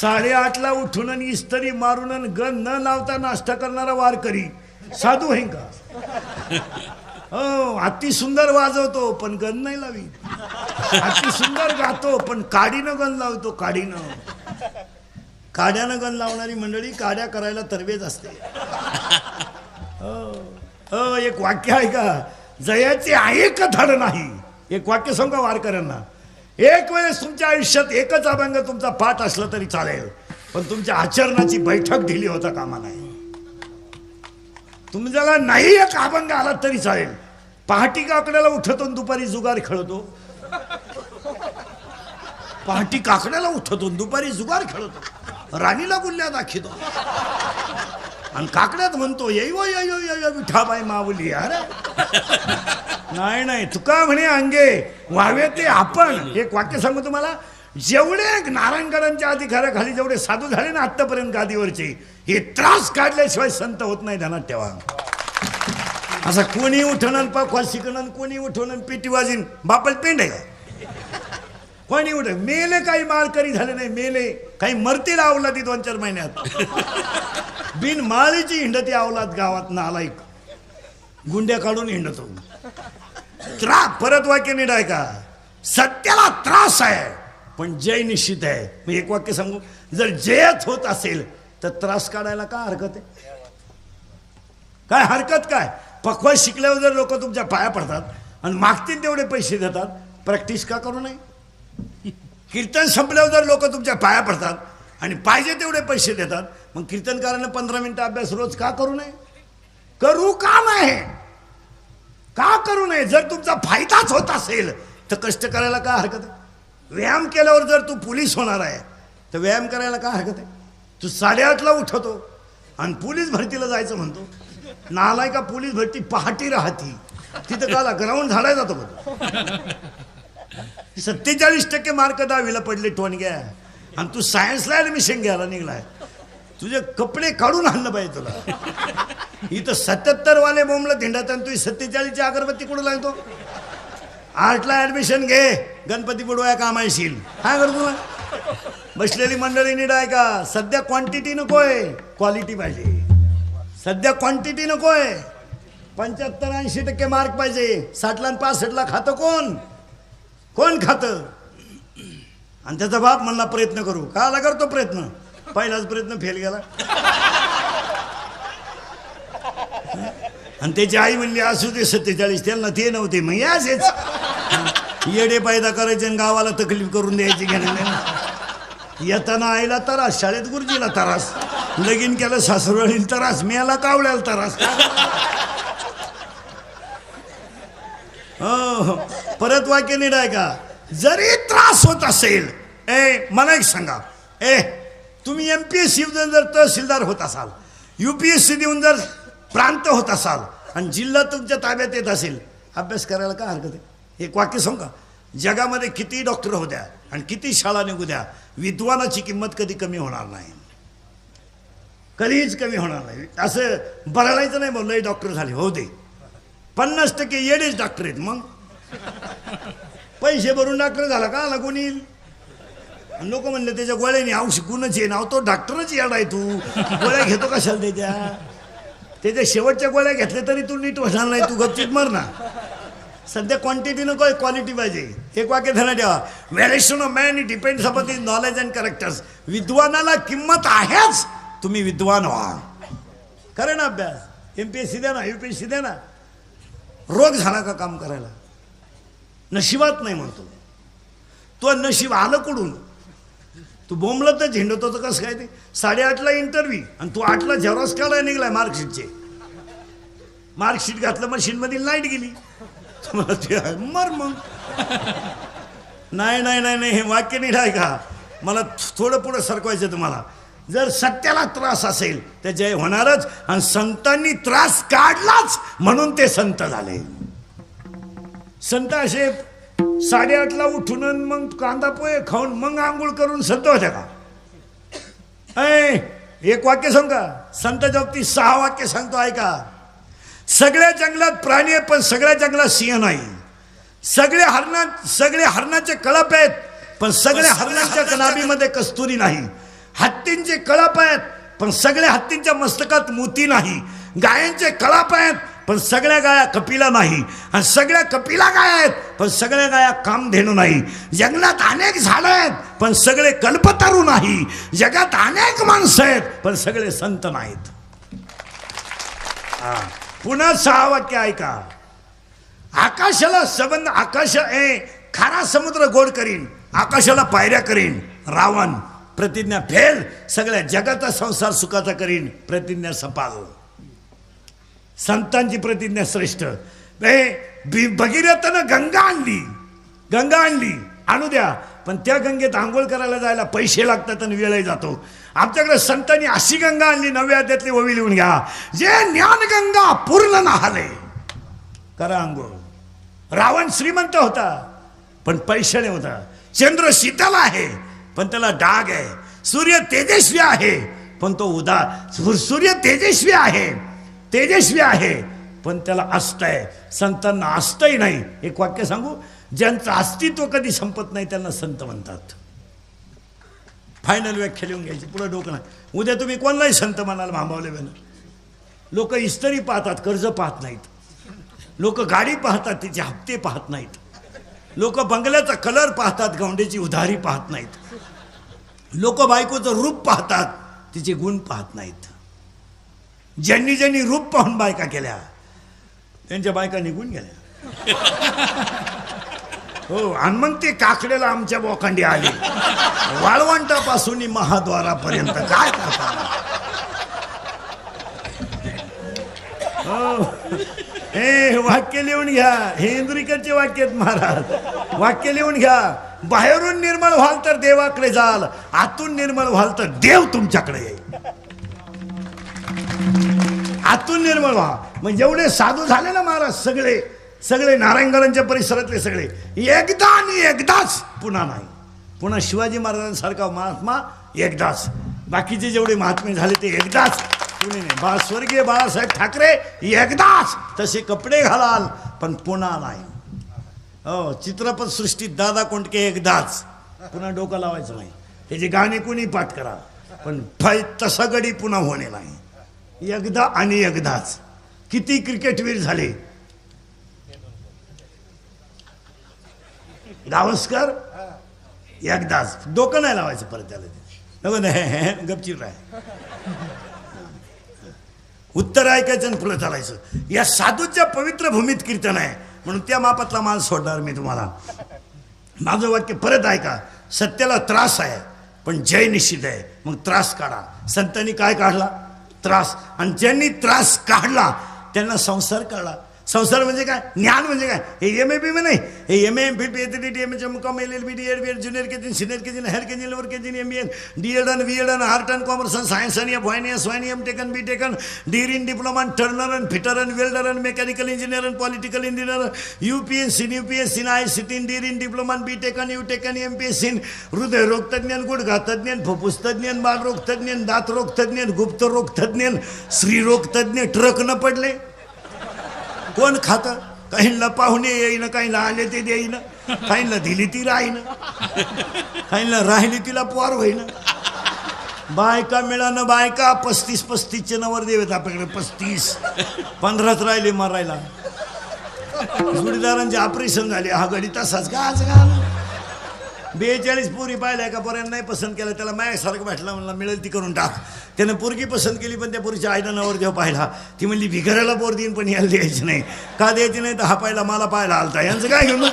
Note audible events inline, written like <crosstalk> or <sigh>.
साडेआठला उठून आणि इस्तरी मारून आणि गण न लावता नाश्ता करणारा वारकरी. साधू आहे का? हो अति सुंदर वाजवतो पण गण नाही लावी अति सुंदर गातो पण काडीनं गण लावतो काडीनं. काड्यानं गण लावणारी मंडळी काड्या करायला तरवेज असते. हो हो, एक वाक्य आहे का? जयाचे आहे का धड नाही? एक वाक्य सांगा वारकऱ्यांना. एक वेळेस तुमच्या आयुष्यात एकच अभंग तुमचा पाठ असला तरी चालेल. पण तुमच्या आचरणाची बैठक दिली होता कामा नाही. तुमच्याला नाही एक अभंग आला तरी चालेल. पहाटी काकड्याला उठतो दुपारी जुगार खेळतो. पहाटी काकड्याला उठतो दुपारी जुगार खेळतो. राणीला गुल्ल्या दाखितो. आणि काकड्यात म्हणतो येई वो यो विठाबाई माऊली अरे. नाही नाही तुका म्हणे अंगे व्हावे ते आपण. एक वाक्य सांगू तुम्हाला? जेवढे नारायणगडांच्या अधिकाराखाली जेवढे साधू झाले ना आतापर्यंत गादीवरचे हे त्रास काढल्याशिवाय संत होत नाही ध्यानात ठेवा. असं कोणी उठणं पाखवा शिकणं कोणी उठवणं पेटी वाजीन बापल पेंड आहे कोणी उठ मेले काही माळकरी झाले नाही मेले काही मरतील आवलादी दोन चार महिन्यात. बिन माळीची हिंडती आवलात गावात नालायक. गुंड्या काढून हिंडतो. त्रा परत वाक्य नीट आहे का? सत्याला त्रास आहे पण जय निश्चित आहे. मी एक वाक्य सांगू जर जयच होत असेल तर त्रास काढायला का हरकत आहे? काय हरकत काय? पक्वा शिकल्यावर जर लोक तुमच्या पाया पडतात आणि मागतील तेवढे पैसे देतात प्रॅक्टिस का करू नये? कीर्तन संपल्यावर जर लोक तुमच्या पाया पडतात आणि पाहिजे तेवढे पैसे देतात मग कीर्तनकारांना पंधरा मिनिटं अभ्यास रोज का करू नये? करू का नाही? का करू नये? जर तुमचा फायदाच होत असेल तर कष्ट करायला का हरकत आहे? व्यायाम केल्यावर जर तू पोलीस होणार आहे तर व्यायाम करायला का हरकत आहे? तू साडेआठला उठवतो आणि पोलीस भरतीला जायचं म्हणतो. नालाय का पोलीस भरती पहाटी राहती. तिथं काला ग्राउंड झाडाय जातो बघ सत्तेचाळीस टक्के मार्क दहावीला पडले टोणग्या आणि तू सायन्सला ॲडमिशन घ्यायला निघलाय. तुझे कपडे काढून आणलं पाहिजे तुला. इथं सत्याहत्तर वाले बोंबला धिंडात आणि तुझी सत्तेचाळीसची अगरबत्ती कुठं लागतो आर्टला ऍडमिशन घे. गणपती बुडवाया काम येशील काय करतो तुला बसलेली मंडळी नीड आहे का सध्या क्वांटिटी नकोय. क्वालिटी पाहिजे. सध्या क्वांटिटी नकोय. पंच्याहत्तर ऐंशी टक्के मार्क पाहिजे. साठला आणि पासष्टला खातं कोण? कोण खातं? आणि त्याचा बाप म्हणला प्रयत्न करू. का आला करतो प्रयत्न. पहिलाच प्रयत्न फेल गेला. आणि त्याची आई म्हणली असू दे सत्तेचाळीस त्यांना ते नव्हते. मग असेच येडे पायदा करायचे आणि गावाला तकलीफ करून द्यायची घेणं येताना आईला तरास शाळेत गुरुजीला त्रास. लगीन केलं सासरवाडीला त्रास मेला कावळ्याला त्रास. हो हो. परत वाक्य निडाय आहे का? जरी त्रास होत असेल ए मला एक सांगा. ए तुम्ही एम पी एस सी जर तहसीलदार होत असाल यू पी एस सी देऊन जर प्रांत होत असाल आणि जिल्हा तुमच्या ताब्यात येत असेल. अभ्यास करायला काय हरकत आहे? एक वाक्य सांगू. का जगामध्ये किती डॉक्टर होत्या आणि किती शाळा निघू द्या विद्वानाची किंमत कधी कमी होणार नाही. कधीच कमी होणार नाही. असं बरळायचं नाही बोललं डॉक्टर झाले. हो दे. पन्नास टक्के येडेच डॉक्टर आहेत. मग? पैसे भरून डॉक्टर झाला का? आला कोणी येईल. लोक म्हणले त्याच्या गोळ्याने औषध गुणच येणार तो डॉक्टरच येणार आहे तू. गोळ्या घेतो कशाला त्याच्या? त्याच्या शेवटच्या गोळ्या घेतल्या तरी तू नीट होणार नाही तू गपचित मर ना. सध्या क्वांटिटी नको क्वालिटी पाहिजे. एक वाक्य धरा ठेवा. Variation of man depends upon is knowledge and characters विद्वानाला किंमत आहेच तुम्ही विद्वान व्हा. करे ना अभ्यास? एम पी एस सी द्या ना यू पी एस सी द्या ना. रोग झाला का काम करायला? नशिबात नाही म्हणतो. तो नशीब आलं कुठून? तू बोंबला तर झेंडतो तर कसं काय ते? साडेआठला इंटरव्ह्यू आणि तू आठला झेरॉक्स काढायला निघलाय मार्कशीटचे मार्कशीट घातलं मशीनमध्ये लाइट गेली. मला ते मर मग. नाही नाही नाही नाही हे वाक्य निघाय आहे का मला थोडं पुढं सरकवायचं तुम्हाला. जर सत्याला त्रास असेल तर जय होणारच आणि संतांनी त्रास काढलाच म्हणून ते संत झाले. संत असे साडेआठला उठून मग कांदा पोहे खाऊन मग आंघोळ करून संत होत्या का? ऐ, एक वाक्य सांग संत बाबतीत सहा वाक्य सांगतो ऐका. सगळ्या जंगलात प्राणी आहे पण सगळ्या जंगलात सिंह नाही. सगळे हरणा सगळे हरणाचे कळप आहेत पण सगळ्या हरणांच्या नाभीमध्ये कस्तुरी नाही. हत्तींचे कळप आहेत पण सगळ्या हत्तींच्या मस्तकात मोती नाही. गायांचे कळप आहेत पण सगळ्या गाया कपिला नाही. आणि सगळ्या कपिला गाय आहेत पण सगळ्या गाया कामधेनू नाही. जंगलात अनेक झाडं आहेत पण सगळे कल्पतरू नाही. जगात अनेक माणसं आहेत पण सगळे संत नाहीत. हा. पुन्हा सहा वाक्य ऐका. आकाशाला संबंध आकाश ए खारा समुद्र गोड करीन आकाशाला पायऱ्या करीन रावण प्रतिज्ञा फेल सगळ्या जगाचा संसार सुखाचा करीन प्रतिज्ञा सपाल. संतांची प्रतिज्ञा श्रेष्ठ. ए बी- भगीरथानं गंगा आणली. गंगा आणली. आणू द्या. पण त्या गंगेत आंघोळ करायला जायला पैसे लागतात आणि वेळही जातो. आमच्याकडे संतांनी अशी गंगा आणली नव्या अध्यातली ओवी लिहून घ्या. जे ज्ञानगंगा पूर्ण नाहले. करा आंघोळ. रावण श्रीमंत होता पण पैशाने होता. चंद्र शीतल आहे पण त्याला डाग आहे. सूर्य तेजस्वी आहे पण तो उदा सूर्य तेजस्वी आहे. तेजस्वी आहे. पण त्याला अस्त आहे. संतांना अस्तही नाही. एक वाक्य सांगू? ज्यांचं अस्तित्व कधी संपत नाही त्यांना संत म्हणतात. फायनल व्याख्या लिहून घ्यायची. पुढं डोकं नाही. उद्या तुम्ही कोणालाही संत म्हणाल मांबावले बेन. लोक इस्तरी पाहतात कर्ज पाहत नाहीत. लोक गाडी पाहतात तिचे हप्ते पाहत नाहीत. लोक बंगल्याचा कलर पाहतात गवंड्याची उधारी पाहत नाहीत. लोक बायकोचं रूप पाहतात तिचे गुण पाहत नाहीत. ज्यांनी ज्यांनी रूप पाहून बायका केल्या त्यांच्या बायका निघून गेल्या. <laughs> हो आणि मग ते काकड्याला आमच्या बोकांडी आली. वाळवंटापासून महाद्वारापर्यंत काय करता? हो. हे वाक्य लिहून घ्या. हे इंद्रिकरचे वाक्य आहेत महाराज. वाक्य लिहून घ्या. बाहेरून निर्मळ व्हाल तर देवाकडे जाल. आतून निर्मळ व्हाल तर देव तुमच्याकडे येईल. आतून निर्मळ व्हा. म्हणजे जेवढे साधू झाले ना महाराज सगळे. सगळे नारायणगडांच्या परिसरातले सगळे. एकदा आणि एकदाच पुन्हा नाही. पुन्हा शिवाजी महाराजांसारखा महात्मा एकदाच. बाकीचे जेवढे महात्मे झाले ते एकदाच. कुणी नाही. बाळ स्वर्गीय बाळासाहेब ठाकरे एकदाच तसे कपडे घालाल पण पुन्हा नाही. हो चित्रपट सृष्टीत दादा कोंडके एकदाच. पुन्हा डोकं लावायचं नाही. त्याचे गाणे कुणी पाठ करा. पण फै तसा गडी पुन्हा होणे नाही. एकदा आणि एकदाच. किती क्रिकेटवीर झाले? गावस्कर? एकदाच. डोकं नाही लावायचं परत त्याला नको नाही गपचीप राह. उत्तर ऐकायचं आणि पुढे चालायचं. या साधूच्या पवित्र भूमीत कीर्तन आहे. म्हणून त्या मापातला माल सोडणार मी तुम्हाला. माझं वाक्य परत ऐका. सत्याला त्रास आहे पण जय निश्चित आहे. मग त्रास काढा. संतांनी काय काढला? त्रास. आणि ज्यांनी त्रास काढला त्यांना संसार काढला संसार म्हणजे काय? ज्ञान म्हणजे काय? हे एम ए बी नाही. हे M M B P H D D M H M com L L B D ed B ed junior K G senior K G higher K G lower K G M B and D ed and B ed and art and commerce आणि science आणि F Y and S Y and M tech and B tech and deer in diploma turner and fitter and welder and mechanical engineer and political engineer U P S C and U P S C and I C T and deer in diploma B tech and U tech and M P S C and हृदयरोग तज्ञ गुडघा तज्ञ फुफ्फुस तज्ञ बालरोग तज्ञ दातरोग तज्ञ गुप्त रोग तज्ञ स्त्रीरोग तज्ञ ट्रक न पडले कोण खातं? काहींना पाहुणे येईन काहींना आले ते देईन काहींना दिली ती राहीन काहींना राहिली तिला पोर होईन. बायका मिळानं बायका पस्तीस पस्तीसचे नवर देवेत आपल्याकडे पस्तीस. पंधराच राहिले मारायला. जोडीदारांचे ऑपरेशन झाले हा गडी तसाच का आज का बेचाळीस पोरी पाहिल्या का पर्यंत नाही पसंत केलं त्याला मायासारखं भेटला म्हणला मिळेल ती करून टाक. त्यानं पोरगी पसंत केली पण त्या पोरीच्या आईनं नवर देव पाहिला. ती म्हणली भिकाऱ्याला पोर देईन पण यायला द्यायची नाही. का द्यायची नाही? तर हा पाहिला मला पाहायला आलता. यांचं काय घेऊन